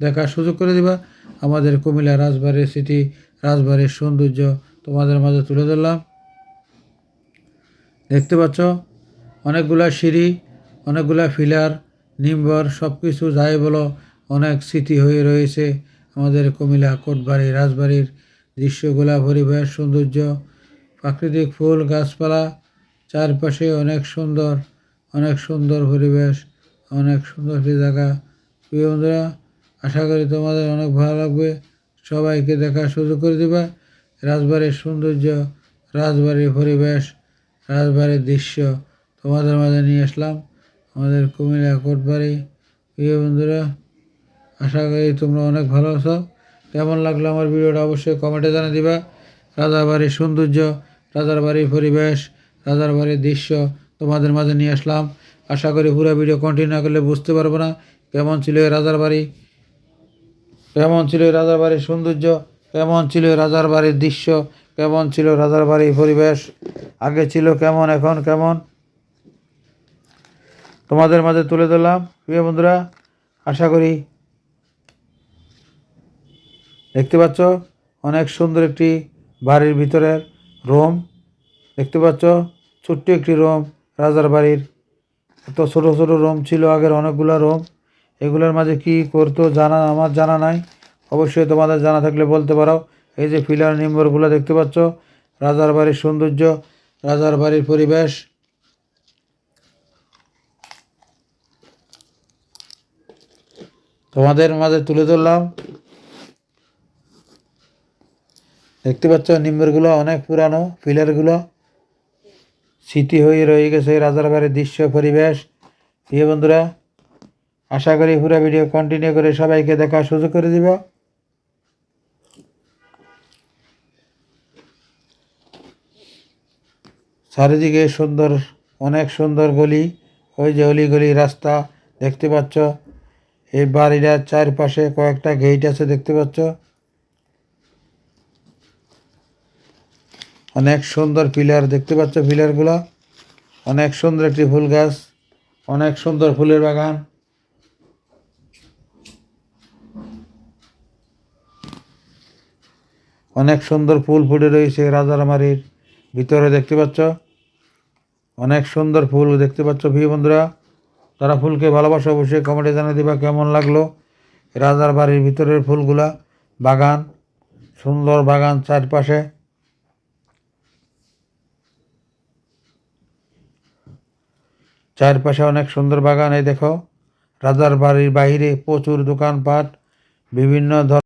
দেখার সুযোগ করে দিবা। আমাদের কুমিল্লা রাজবাড়ির স্মৃতি রাজবাড়ির সৌন্দর্য তোমাদের মাঝে তুলে ধরলাম। দেখতে পাচ্ছ, অনেকগুলা সিঁড়ি, অনেকগুলা ফিলার, নিম্বর সব কিছু যাই বলো, অনেক স্মৃতি হয়ে রয়েছে আমাদের কুমিল্লা কোটবাড়ি রাজবাড়ির দৃশ্যগুলা, পরিবেশ, সৌন্দর্য, প্রাকৃতিক ফুল, গাছপালা, চারপাশে অনেক সুন্দর অনেক সুন্দর পরিবেশ, অনেক সুন্দর জায়গা। প্রিয় বন্ধুরা, আশা করি তোমাদের অনেক ভালো লাগবে। সবাইকে দেখার সুযোগ করে দিবা। রাজবাড়ির সৌন্দর্য, রাজবাড়ির পরিবেশ, রাজবাড়ির দৃশ্য তোমাদের মাঝে নিয়ে আসলাম। আমাদের কুমিল্লা কোটবাড়ি। প্রিয় বন্ধুরা, আশা করি তোমরা অনেক ভালো আছো। কেমন লাগল আমার ভিডিওটা অবশ্যই কমেন্টে জানিয়ে দিবা। রাজার বাড়ির সৌন্দর্য রাজার বাড়ির পরিবেশ রাজার বাড়ির দৃশ্য তোমাদের মাঝে নিয়ে আসলাম। আশা করি পুরো ভিডিও কন্টিনিউ করলে বুঝতে পারব না। কেমন ছিল এই রাজার বাড়ি? কেমন ছিল এই রাজার বাড়ির সৌন্দর্য? কেমন ছিল রাজার বাড়ির দৃশ্য? কেমন ছিল রাজার বাড়ির পরিবেশ? আগে ছিল কেমন, এখন কেমন? তোমাদের মাঝে তুলে ধরলাম। প্রিয় বন্ধুরা, আশা করি দেখতে পাচ্ছ, অনেক সুন্দর একটি বাড়ির ভিতরের রুম। দেখতে পাচ্ছ, ছোট্ট একটি রুম রাজার বাড়ির এত ছোটো ছোটো রোম ছিল, আগের অনেকগুলো রোম। এগুলোর মাঝে কি করতো জানা, আমার জানা নাই। অবশ্যই তোমাদের জানা থাকলে বলতে পারো। এই যে ফিলার নিম্বরগুলো দেখতে পাচ্ছ, রাজার বাড়ির সৌন্দর্য, রাজার বাড়ির পরিবেশ। তোমাদের মাঝে তুলে ধরলাম। দেখতে পাচ্ছ, নিম্বরগুলো অনেক পুরানো পিলারগুলো স্মৃতি হয়ে রয়ে গেছে রাজার দৃশ্য পরিবেশ। প্রিয় বন্ধুরা, আশা করি পুরো ভিডিও কন্টিনিউ করে সবাইকে দেখার সুযোগ করে দিব। চারিদিকে সুন্দর, অনেক সুন্দর গলি, ওই যে অলি গলি রাস্তা দেখতে পাচ্ছ। এই বাড়িটার চারপাশে কয়েকটা গেট আছে দেখতে পাচ্ছ। অনেক সুন্দর পিলার, দেখতে পাচ্ছ পিলারগুলো? অনেক সুন্দর একটি ফুল গাছ, অনেক সুন্দর ফুলের বাগান। অনেক সুন্দর ফুল ফুটে রয়েছে রাজারমারির ভিতরে, দেখতে পাচ্ছ? অনেক সুন্দর ফুল দেখতে পাচ্ছ প্রিয় বন্ধুরা। তারা ফুলকে ভালোবাসা, অবশ্যই কমেন্টে জানিয়ে দিবা কেমন লাগল রাজার বাড়ির ভিতরের ফুলগুলা। বাগান, সুন্দর বাগান চারপাশে। চারপাশে অনেক সুন্দর বাগান এই দেখো। রাজার বাড়ির বাইরে প্রচুর দোকানপাট বিভিন্ন ধর